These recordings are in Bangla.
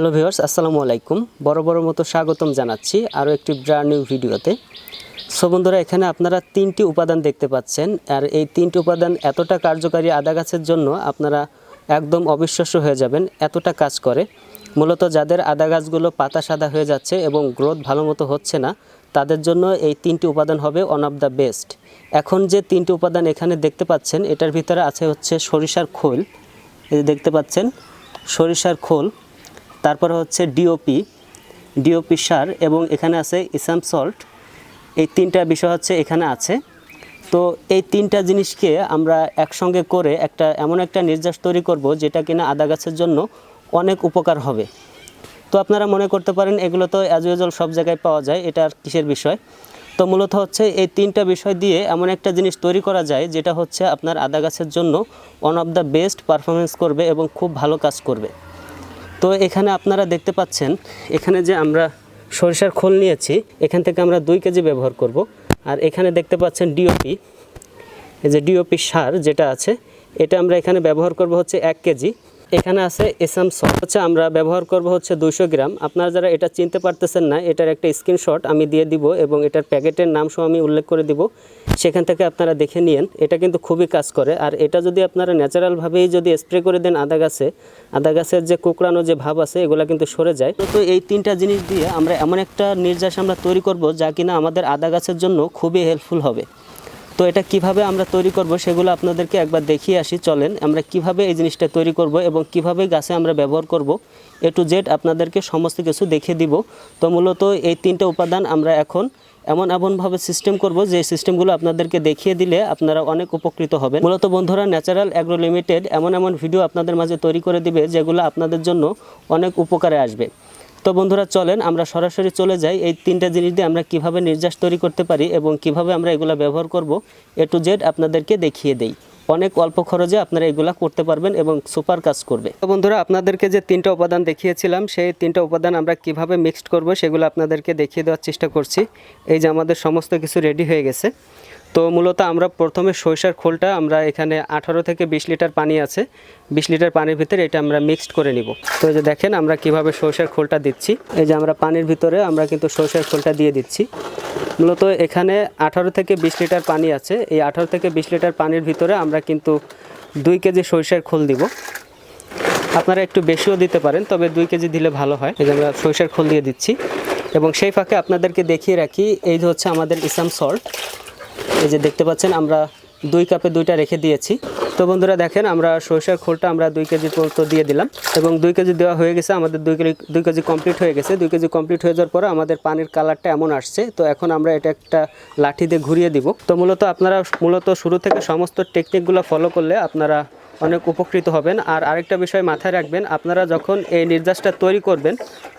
হ্যালো ভিউয়ার্স, আসসালামু আলাইকুম। বড় বড় মতো স্বাগতম জানাচ্ছি আরও একটি ব্র্যান্ড নিউ ভিডিওতে। সো বন্ধুরা, এখানে আপনারা তিনটি উপাদান দেখতে পাচ্ছেন, আর এই তিনটি উপাদান এতটা কার্যকারী আদা গাছের জন্য আপনারা একদম অবিশ্বাস্য হয়ে যাবেন, এতটা কাজ করে। মূলত যাদের আদা গাছগুলো পাতা সাদা হয়ে যাচ্ছে এবং গ্রোথ ভালো মতো হচ্ছে না, তাদের জন্য এই তিনটি উপাদান হবে ওয়ান অফ দ্য বেস্ট এখন যে তিনটি উপাদান এখানে দেখতে পাচ্ছেন, এটার ভিতরে আছে হচ্ছে সরিষার খোল। দেখতে পাচ্ছেন, সরিষার খোল। তারপরে হচ্ছে ডিওপি ডিওপি সার এবং এখানে আছে ইসাম সল্ট এই তিনটা বিষয় হচ্ছে এখানে আছে। তো এই তিনটা জিনিসকে আমরা একসঙ্গে করে একটা এমন একটা নির্যাস তৈরি করব যেটা কিনা আদা গাছের জন্য অনেক উপকার হবে। তো আপনারা মনে করতে পারেন এগুলো তো অ্যাজ ইউজুয়াল সব জায়গায় পাওয়া যায়, এটা আর কিসের বিষয়? তো মূলত হচ্ছে এই তিনটা বিষয় দিয়ে এমন একটা জিনিস তৈরি করা যায় যেটা হচ্ছে আপনার আদা গাছের জন্য one of the best performance করবে এবং খুব ভালো কাজ করবে। তো এখানে আপনারা দেখতে পাচ্ছেন, এখানে যে আমরা সরিষার খোল নিয়েছি, এখান থেকে আমরা দুই কেজি ব্যবহার করব। আর এখানে দেখতে পাচ্ছেন ডিওপি যে ডিওপি সার যেটা আছে, এটা আমরা এখানে ব্যবহার করব হচ্ছে এক কেজি। এখানে আছে এসাম সল্ট হচ্ছে আমরা ব্যবহার করব হচ্ছে দুইশো গ্রাম। আপনারা যারা এটা চিনতে পারতেছেন না, এটার একটা স্ক্রিনশট আমি দিয়ে দিব এবং এটার প্যাকেটের নাম সহ আমি উল্লেখ করে দিব। সেখান থেকে আপনারা দেখে নিন এটা কিন্তু খুবই কাজ করে। আর এটা যদি আপনারা ন্যাচারালভাবেই যদি স্প্রে করে দেন আদা গাছে, আদা গাছের যে কুকড়ানো যে ভাব আছে, এগুলো কিন্তু সরে যায়। তো এই তিনটা জিনিস দিয়ে আমরা এমন একটা নির্যাস আমরা তৈরি করব যা কিনা আমাদের আদা গাছের জন্য খুবই হেল্পফুল হবে। তো এটা কীভাবে আমরা তৈরি করব সেগুলো আপনাদেরকে একবার দেখিয়ে আসি, চলেন আমরা কীভাবে এই জিনিসটা তৈরি করব এবং কীভাবে গাছে আমরা ব্যবহার করব। এ টু জেড আপনাদেরকে সমস্ত কিছু দেখিয়ে দিব। তো মূলত এই তিনটে উপাদান আমরা এখন এমন এমনভাবে সিস্টেম করব যে সিস্টেমগুলো আপনাদেরকে দেখিয়ে দিলে আপনারা অনেক উপকৃত হবেন। মূলত বন্ধুরা ন্যাচারাল অ্যাগ্রো লিমিটেড এমন এমন ভিডিও আপনাদের মাঝে তৈরি করে দিবে যেগুলো আপনাদের জন্য অনেক উপকারে আসবে। তো বন্ধুরা চলেন, আমরা সরাসরি চলে যাই। এই তিনটা জিনিস দিয়ে আমরা কীভাবে নির্যাস তৈরি করতে পারি এবং কীভাবে আমরা এগুলো ব্যবহার করব, এ টু জেড আপনাদেরকে দেখিয়ে দেই। অনেক অল্প খরচে আপনারা এগুলা করতে পারবেন এবং সুপার কাজ করবে। তো বন্ধুরা, আপনাদেরকে যে তিনটা উপাদান দেখিয়েছিলাম, সেই তিনটা উপাদান আমরা কীভাবে মিক্সড করব, সেগুলো আপনাদেরকে দেখিয়ে দেওয়ার চেষ্টা করছি। এই যে আমাদের সমস্ত কিছু রেডি হয়ে গেছে। তো মূলত আমরা প্রথমে সরিষার খোলটা আমরা এখানে আঠারো থেকে বিশ লিটার পানি আছে। বিশ লিটার পানির ভিতরে এটা আমরা মিক্সড করে নিব। তো এই যে দেখেন আমরা কীভাবে সরিষার খোলটা দিচ্ছি। এই যে আমরা পানির ভিতরে আমরা কিন্তু সরিষার খোলটা দিয়ে দিচ্ছি। মূলত এখানে আঠারো থেকে বিশ লিটার পানি আছে। এই আঠারো থেকে বিশ লিটার পানির ভিতরে আমরা কিন্তু দুই কেজি সরিষার খোল দিব। আপনারা একটু বেশিও দিতে পারেন, তবে দুই কেজি দিলে ভালো হয়। এই যে আমরা সরিষার খোল দিয়ে দিচ্ছি। এবং সেই ফাঁকে আপনাদেরকে দেখিয়ে রাখি, এই যে হচ্ছে আমাদের ইসাম সল্ট এই যে দেখতে পাচ্ছেন, আমরা দুই কাপে দুইটা রেখে দিয়েছি। তো বন্ধুরা দেখেন, আমরা সরিষার খোলটা আমরা দুই কেজি পর্যন্ত দিয়ে দিলাম এবং দুই কেজি দেওয়া হয়ে গেছে। আমাদের দুই কেজি দুই কেজি কমপ্লিট হয়ে গেছে। দুই কেজি কমপ্লিট হয়ে যাওয়ার পরে আমাদের পানির কালারটা এমন আসছে। তো এখন আমরা এটা একটা লাঠি দিয়ে ঘুরিয়ে দিব। তো মূলত আপনারা মূলত শুরু থেকে সমস্ত টেকনিকগুলো ফলো করলে আপনারা অনেক উপকৃত হবেন। আর আরেকটা বিষয় মাথায় রাখবেন, আপনারা যখন এই নির্যাসটা তৈরি করবেন,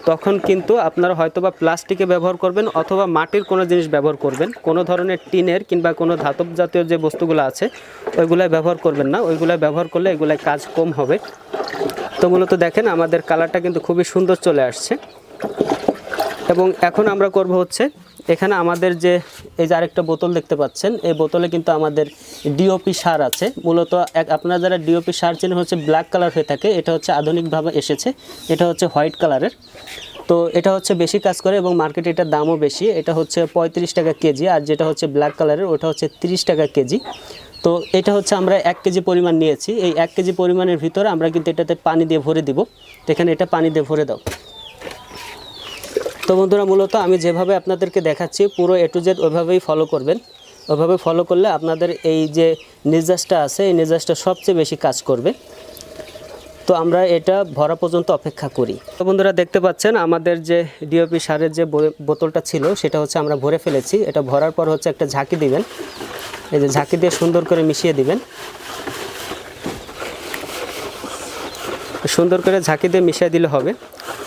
তখন কিন্তু আপনারা হয়তোবা প্লাস্টিকে ব্যবহার করবেন অথবা মাটির কোনো জিনিস ব্যবহার করবেন। কোনো ধরনের টিনের কিংবা কোনো ধাতব জাতীয় যে বস্তুগুলো আছে, ওইগুলাই ব্যবহার করবেন না। ওইগুলাই ব্যবহার করলে এগুলাই কাজ কম হবে। তো মূলত দেখেন, আমাদের কালারটা কিন্তু খুবই সুন্দর চলে আসছে। এবং এখন আমরা করব হচ্ছে এখানে আমাদের যে, এই যে আরেকটা বোতল দেখতে পাচ্ছেন, এই বোতলে কিন্তু আমাদের ডিওপি সার আছে। মূলত এক, আপনারা যারা ডিওপি সার চেনেন, হচ্ছে ব্ল্যাক কালার হয়ে থাকে। এটা হচ্ছে আধুনিকভাবে এসেছে। এটা হচ্ছে হোয়াইট কালারের তো এটা হচ্ছে বেশি কাজ করে এবং মার্কেটে এটার দামও বেশি। এটা হচ্ছে পঁয়ত্রিশ টাকা কেজি আর যেটা হচ্ছে ব্ল্যাক কালারের ওটা হচ্ছে তিরিশ টাকা কেজি। তো এটা হচ্ছে আমরা এক কেজি পরিমাণ নিয়েছি। এই এক কেজি পরিমাণের ভিতরে আমরা কিন্তু এটাতে পানি দিয়ে ভরে দিব। এখানে এটা পানি দিয়ে ভরে দাও। তো বন্ধুরা, মূলত আমি যেভাবে আপনাদেরকে দেখাচ্ছি, পুরো এ টু জেড ওইভাবেই ফলো করবেন। ওইভাবে ফলো করলে আপনাদের এই যে নির্যাসটা আছে, এই নির্যাসটা সবচেয়ে বেশি কাজ করবে। তো আমরা এটা ভরা পর্যন্ত অপেক্ষা করি। তো বন্ধুরা, দেখতে পাচ্ছেন আমাদের যে ডিওপি সারের যে বোতলটা ছিল, সেটা হচ্ছে আমরা ভরে ফেলেছি। এটা ভরার পর হচ্ছে একটা ঝাঁকি দিবেন। এই যে ঝাঁকি দিয়ে সুন্দর করে মিশিয়ে দিবেন। সুন্দর করে ঝাঁকি দিয়ে মিশিয়ে দিলে হবে।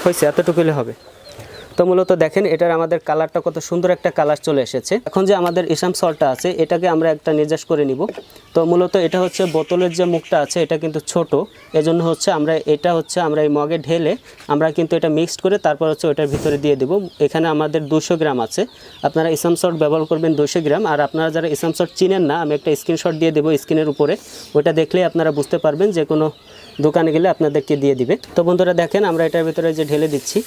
হয়েছে এতটুকু হলে হবে। তো মূলত দেখেন, এটার আমাদের কালারটা কত সুন্দর একটা কালার চলে এসেছে। এখন যে আমাদের ইসাম সলটা আছে, এটাকে আমরা একটা নির্যাস করে নিব। তো মূলত এটা হচ্ছে বোতলের যে মুখটা আছে, এটা কিন্তু ছোট। এজন্য হচ্ছে আমরা, এটা হচ্ছে আমরা এই মগে ঢেলে আমরা কিন্তু এটা মিক্সড করে তারপর হচ্ছে ওটার ভিতরে দিয়ে দেব। এখানে আমাদের দুশো গ্রাম আছে। আপনারা ইসাম সল্ট ব্যবহার করবেন দুশো গ্রাম। আর আপনারা যারা ইসাম সল্ট চিনেন না, আমি একটা স্ক্রিনশট দিয়ে দেবো স্ক্রিনের উপরে। ওটা দেখলেই আপনারা বুঝতে পারবেন যে কোনো দোকানে গেলে আপনাদেরকে দিয়ে দিবে। তো বন্ধুরা দেখেন, আমরা এটার ভিতরে যে ঢেলে দিচ্ছি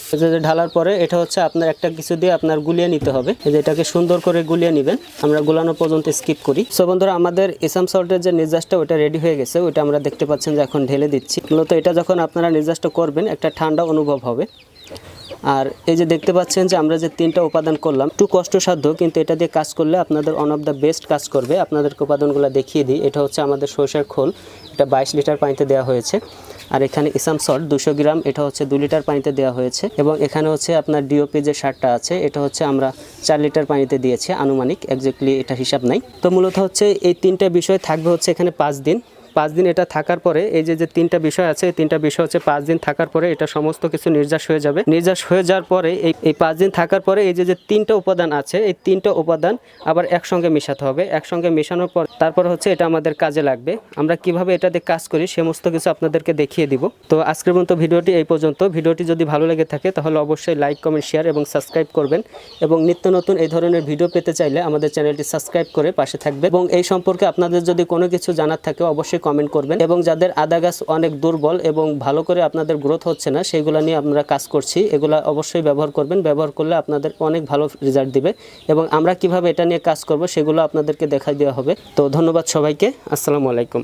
ঢালার পরে এটা হচ্ছে আপনার একটা কিছু দিয়ে আপনার গুলিয়ে নিতে হবে। যে এটাকে সুন্দর করে গুলিয়ে নেবেন। আমরা গুলানো পর্যন্ত স্কিপ করি। সো বন্ধুরা, আমাদের এসাম সল্টের যে নির্যাসটা, ওটা রেডি হয়ে গেছে। ওটা আমরা দেখতে পাচ্ছেন যে এখন ঢেলে দিচ্ছি। মূলত এটা যখন আপনারা নির্যাসটা করবেন, একটা ঠান্ডা অনুভব হবে। আর এই যে দেখতে পাচ্ছেন যে আমরা যে তিনটা উপাদান করলাম, একটু কষ্টসাধ্য, কিন্তু এটা দিয়ে কাজ করলে আপনাদের ওয়ান অফ দ্য বেস্ট কাজ করবে। আপনাদেরকে উপাদানগুলো দেখিয়ে দিই। এটা হচ্ছে আমাদের সরষের খোল। এটা বাইশ লিটার পানিতে দেওয়া হয়েছে। আর এখানে ইসাম সল্ট দুশো গ্রাম, এটা হচ্ছে দু লিটার পানিতে দেওয়া হয়েছে এবং এখানে হচ্ছে আপনার ডিওপি যে সারটা আছে, এটা হচ্ছে আমরা চার লিটার পানিতে দিয়েছি, আনুমানিক একজাক্টলি এটা হিসাব নাই। তো মূলত হচ্ছে এই তিনটা বিষয় থাকবে হচ্ছে এখানে পাঁচ দিন। পাঁচ দিন এটা থাকার পরে, এই যে যে তিনটা বিষয় আছে তিনটা বিষয় হচ্ছে পাঁচ দিন থাকার পরে এটা সমস্ত কিছু নির্যাস হয়ে যাবে। নির্যাস হয়ে যাওয়ার পরে এই এই পাঁচ দিন থাকার পরে এই যে যে তিনটা উপাদান আছে, এই তিনটা উপাদান আবার একসঙ্গে মেশাতে হবে। একসঙ্গে মেশানোর পর তারপরে হচ্ছে এটা আমাদের কাজে লাগবে। আমরা কীভাবে এটাতে কাজ করি সমস্ত কিছু আপনাদেরকে দেখিয়ে দিব। তো আজকের মতো ভিডিওটি এই পর্যন্ত। ভিডিওটি যদি ভালো লেগে থাকে তাহলে অবশ্যই লাইক, কমেন্ট, শেয়ার এবং সাবস্ক্রাইব করবেন। এবং নিত্য নতুন এই ধরনের ভিডিও পেতে চাইলে আমাদের চ্যানেলটি সাবস্ক্রাইব করে পাশে থাকবে। এবং এই সম্পর্কে আপনাদের যদি কোনো কিছু জানার থাকে অবশ্যই কমেন্ট করবেন। এবং যাদের আদা গাছ অনেক দুর্বল এবং ভালো করে আপনাদের গ্রোথ হচ্ছে না সেইগুলো নিয়ে আমরা কাজ করছি। এগুলা অবশ্যই ব্যবহার করবেন। ব্যবহার করলে আপনাদের অনেক ভালো রেজাল্ট দিবে। এবং আমরা কীভাবে এটা নিয়ে কাজ করব, সেগুলো আপনাদেরকে দেখাই দেওয়া হবে। তো ধন্যবাদ সবাইকে। আসসালামু আলাইকুম।